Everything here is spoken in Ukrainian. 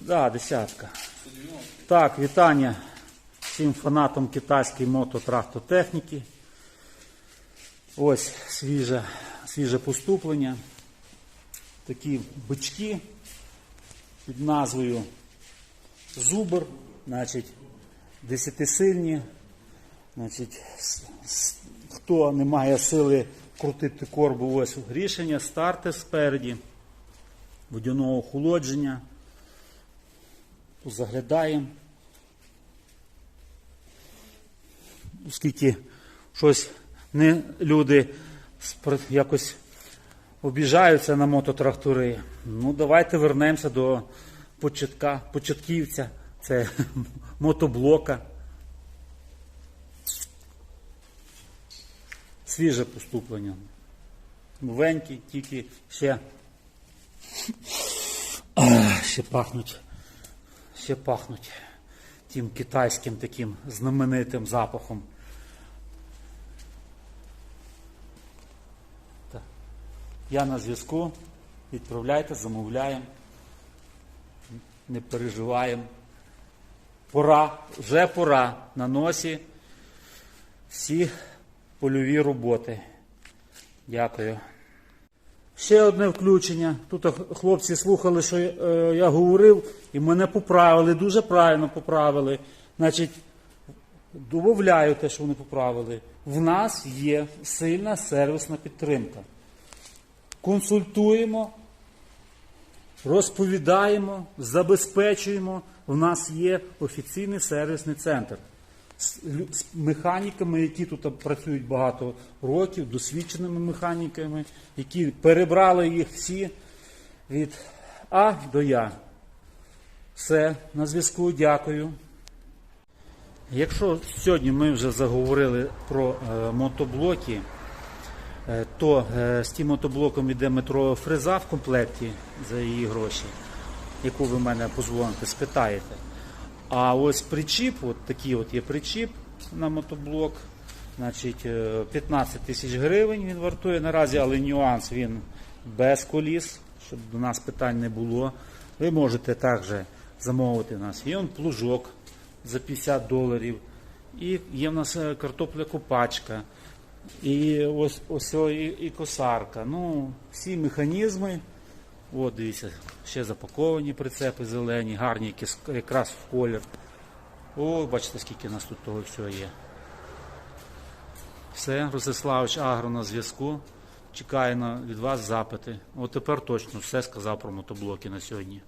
Да, десятка. Так, вітання всім фанатам китайської мототрактотехніки. Ось свіже, свіже поступлення. Такі бички під назвою Зубр, значить, десятисильні. Значить, хто не має сили крутити корбу, ось рішення, старти спереді, водяного охолодження. Заглядаємо. Оскільки щось не люди якось обіжаються на мототрактори. Ну, давайте вернемося до початка, початківця. Це мотоблока. Свіже поступлення. Новенький, тільки ще, ще пахнуть. Ще пахнуть тим китайським таким знаменитим запахом. Так. Я на зв'язку. Відправляйте, замовляємо. Не переживаємо. Пора, вже пора на носі всі польові роботи. Дякую. Ще одне включення. Тут хлопці слухали, що е, я говорив, і мене поправили, дуже правильно поправили. Значить, додаю те, що вони поправили. В нас є сильна сервісна підтримка. Консультуємо, розповідаємо, забезпечуємо. У нас є офіційний сервісний центр з механіками, які тут працюють багато років, досвідченими механіками, які перебрали їх всі від А до Я. Все, на зв'язку, дякую. Якщо сьогодні ми вже заговорили про е, мотоблоки, е, то е, з тим мотоблоком йде метро фреза в комплекті за її гроші, яку ви мене позвоните, спитаєте. А ось причіп, от такий от є причіп на мотоблок. Значить, е, 15 тисяч гривень він вартує наразі, але нюанс він без коліс, щоб до нас питань не було. Ви можете також замовити у нас. Є он плужок за 50 доларів. І є в нас е, картопля копачка. І ось, ось і, і косарка. Ну, всі механізми. От, дивіться, ще запаковані прицепи зелені, гарні, якраз в колір. О, бачите, скільки у нас тут того всього є. Все, Ростиславович Агро на зв'язку. Чекає на, від вас запити. От тепер точно все сказав про мотоблоки на сьогодні.